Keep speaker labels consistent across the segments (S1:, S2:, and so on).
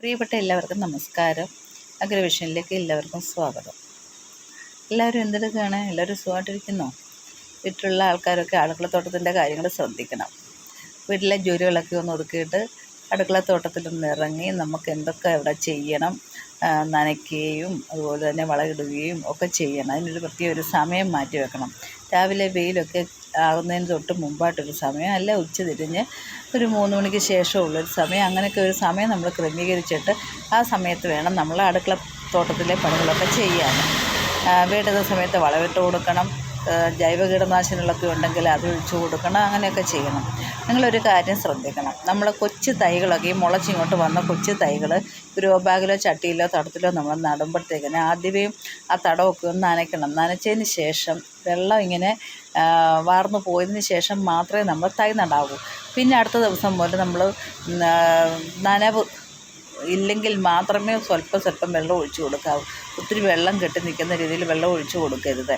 S1: പ്രിയപ്പെട്ട എല്ലാവർക്കും നമസ്കാരം. അഗ്രവിഷനിലേക്ക് എല്ലാവർക്കും സ്വാഗതം. എല്ലാവരും എന്തെടുക്കുകയാണ്? എല്ലാവരും സുഖമായിട്ടിരിക്കുന്നോ? വീട്ടിലുള്ള ആൾക്കാരൊക്കെ അടുക്കളത്തോട്ടത്തിന്റെ കാര്യങ്ങൾ ശ്രദ്ധിക്കണം. വീട്ടിലെ ജോലികളൊക്കെ ഒന്ന് ഒതുക്കിയിട്ട് അടുക്കളത്തോട്ടത്തിലൊന്ന് ഇറങ്ങി നമുക്ക് എന്തൊക്കെ ഇവിടെ ചെയ്യണം നനയ്ക്കുകയും അതുപോലെ തന്നെ വളമിടുകയും ഒക്കെ ചെയ്യണം. അതിനൊരു പ്രത്യേക ഒരു സമയം മാറ്റി വെക്കണം. രാവിലെ വെയിലൊക്കെ ആകുന്നതിന് തൊട്ട് മുമ്പായിട്ടൊരു സമയം. അല്ല ഉച്ച തിരിഞ്ഞ് ഒരു മൂന്ന് മണിക്ക് ശേഷമുള്ളൊരു സമയം. അങ്ങനെയൊക്കെ ഒരു സമയം നമ്മൾ ക്രമീകരിച്ചിട്ട് ആ സമയത്ത് വേണം നമ്മൾ അടുക്കള തോട്ടത്തിലെ പണികളൊക്കെ ചെയ്യാൻ. വേണ്ടുന്ന സമയത്ത് വളമിട്ട് കൊടുക്കണം. ജൈവ കീടനാശിനികളൊക്കെ ഉണ്ടെങ്കിൽ അത് ഒഴിച്ചു കൊടുക്കണം അങ്ങനെയൊക്കെ ചെയ്യണം. നിങ്ങളൊരു കാര്യം ശ്രദ്ധിക്കണം. നമ്മൾ കൊച്ചു തൈകളൊക്കെ ഈ മുളച്ചിങ്ങോട്ട് വന്ന കൊച്ചു തൈകൾ ഗ്രോ ബാഗിലോ ചട്ടിയിലോ തടത്തിലോ നമ്മൾ നടുമ്പോഴത്തേക്കിന് ആദ്യമേ ആ തടമൊക്കെ ഒന്ന് നനയ്ക്കണം. നനച്ചതിന് ശേഷം വെള്ളം ഇങ്ങനെ വാർന്നു പോയതിന് ശേഷം മാത്രമേ നമ്മൾ തൈ നടാവൂ. പിന്നെ അടുത്ത ദിവസം മുതൽ നമ്മൾ നനവ് ഇല്ലെങ്കിൽ മാത്രമേ സ്വല്പം സ്വല്പം വെള്ളം ഒഴിച്ചു കൊടുക്കാവൂ. ഒത്തിരി വെള്ളം കെട്ടി നിൽക്കുന്ന രീതിയിൽ വെള്ളം ഒഴിച്ചു കൊടുക്കരുത്.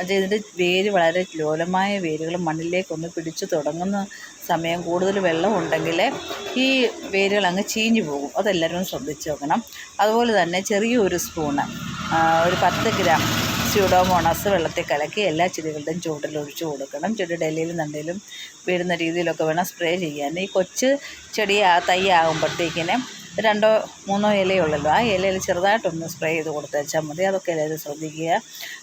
S1: അത് ഇതിന്റെ വേര് വളരെ ലോലമായ വേരുകൾ മണ്ണിലേക്കൊന്ന് പിടിച്ചു തുടങ്ങുന്ന സമയം കൂടുതൽ വെള്ളം ഉണ്ടെങ്കിൽ ഈ വേരുകൾ അങ്ങ് ചീഞ്ഞു പോകും. അതെല്ലാവരും ശ്രദ്ധിച്ച് നോക്കണം. അതുപോലെ തന്നെ ചെറിയൊരു സ്പൂണ് ആ, ഒരു പത്ത് ഗ്രാം സ്യൂഡോമോണാസ് വെള്ളത്തിൽ കലക്കി എല്ലാ ചെടികളുടെയും ചുവട്ടിൽ ഒഴിച്ചു കൊടുക്കണം. ചെടി ഇലയിലും നണ്ടയിലും വീഴുന്ന രീതിയിലൊക്കെ വേണം സ്പ്രേ ചെയ്യാൻ. ഈ കൊച്ച് ചെടി തൈ ആകുമ്പോഴത്തേക്കിന് രണ്ടോ മൂന്നോ ഇലയുള്ളല്ലോ. ആ ഇലയിൽ ചെറുതായിട്ടൊന്ന് സ്പ്രേ ചെയ്ത് കൊടുത്തേച്ചാൽ മതി. അതൊക്കെ എല്ലാവരും ശ്രദ്ധിക്കുക.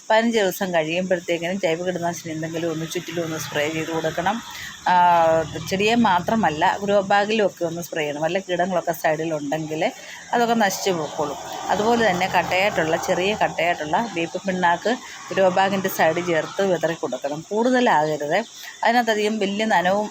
S1: പതിനഞ്ച് ദിവസം കഴിയുമ്പോഴത്തേക്കിനും ജൈവ കീടനാശിനി എന്തെങ്കിലും ഒന്ന് ചുറ്റിലും ഒന്ന് സ്പ്രേ ചെയ്ത് കൊടുക്കണം. ചെടിയെ മാത്രമല്ല ഗ്രോ ബാഗിലും ഒക്കെ ഒന്ന് സ്പ്രേ ചെയ്യണം. വല്ല കീടങ്ങളൊക്കെ സൈഡിലുണ്ടെങ്കിൽ അതൊക്കെ നശിച്ചു പോയിക്കോളും അതുപോലെ തന്നെ കട്ടയായിട്ടുള്ള ചെറിയ കട്ടയായിട്ടുള്ള വേപ്പ് പിണ്ണാക്ക് ഗ്രോ ബാഗിന്റെ സൈഡ് ചേർത്ത് വിതറി കൊടുക്കണം കൂടുതലാകരുത്. അതിനകത്തധികം വലിയ നനവും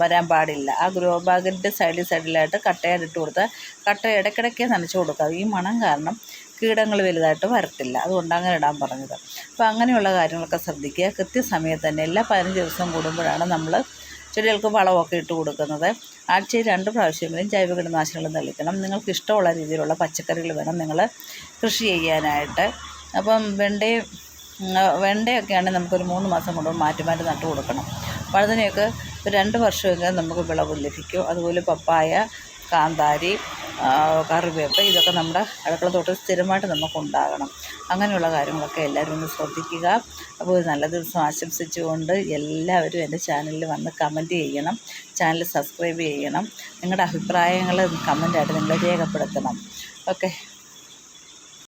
S1: വരാൻ പാടില്ല. ആ ഗ്രോ ബാഗിന്റെ സൈഡിൽ സൈഡിലായിട്ട് കട്ടയായിട്ട് ഇട്ട് കൊടുത്താൽ കട്ട ഇടയ്ക്കിടയ്ക്ക് നനച്ച് കൊടുക്കുക ഈ മണം കാരണം കീടങ്ങൾ വലുതായിട്ട് വരത്തില്ല. അതുകൊണ്ട് അങ്ങനെ ഇടാൻ പറഞ്ഞത്. അപ്പോൾ അങ്ങനെയുള്ള കാര്യങ്ങളൊക്കെ ശ്രദ്ധിക്കുക. കൃത്യസമയത്ത് തന്നെ എല്ലാ പതിനഞ്ച് ദിവസം കൂടുമ്പോഴാണ് നമ്മൾ ചെടികൾക്ക് വളമൊക്കെ ഇട്ട് കൊടുക്കുന്നത്. ആഴ്ചയിൽ രണ്ട് പ്രാവശ്യമെങ്കിലും ജൈവ കീടനാശിനികൾ തളിക്കണം. നിങ്ങൾക്ക് ഇഷ്ടമുള്ള രീതിയിലുള്ള പച്ചക്കറികൾ വേണം നിങ്ങൾ കൃഷി ചെയ്യാനായിട്ട്. അപ്പം വെണ്ടയും വെണ്ടയൊക്കെയാണെങ്കിൽ നമുക്കൊരു മൂന്ന് മാസം കൊണ്ട് മാറ്റി മാറ്റി നട്ടു കൊടുക്കണം. വഴുതനയൊക്കെ രണ്ട് വർഷമെങ്കിലും നമുക്ക് വിളവ് ലഭിക്കും. അതുപോലെ പപ്പായ കാന്താരി കറിവേപ്പ് ഇതൊക്കെ നമ്മുടെ അടുക്കളത്തോട്ടം സ്ഥിരമായിട്ട് നമുക്കുണ്ടാകണം. അങ്ങനെയുള്ള കാര്യങ്ങളൊക്കെ എല്ലാവരും ഒന്ന് ശ്രദ്ധിക്കുക. അപ്പോൾ ഒരു നല്ല ദിവസം ആശംസിച്ചുകൊണ്ട് എല്ലാവരും എന്റെ ചാനലിൽ വന്ന് കമന്റ് ചെയ്യണം. ചാനൽ സബ്സ്ക്രൈബ് ചെയ്യണം. നിങ്ങളുടെ അഭിപ്രായങ്ങൾ കമന്റായിട്ട് നിങ്ങൾ രേഖപ്പെടുത്തണം. ഓക്കെ.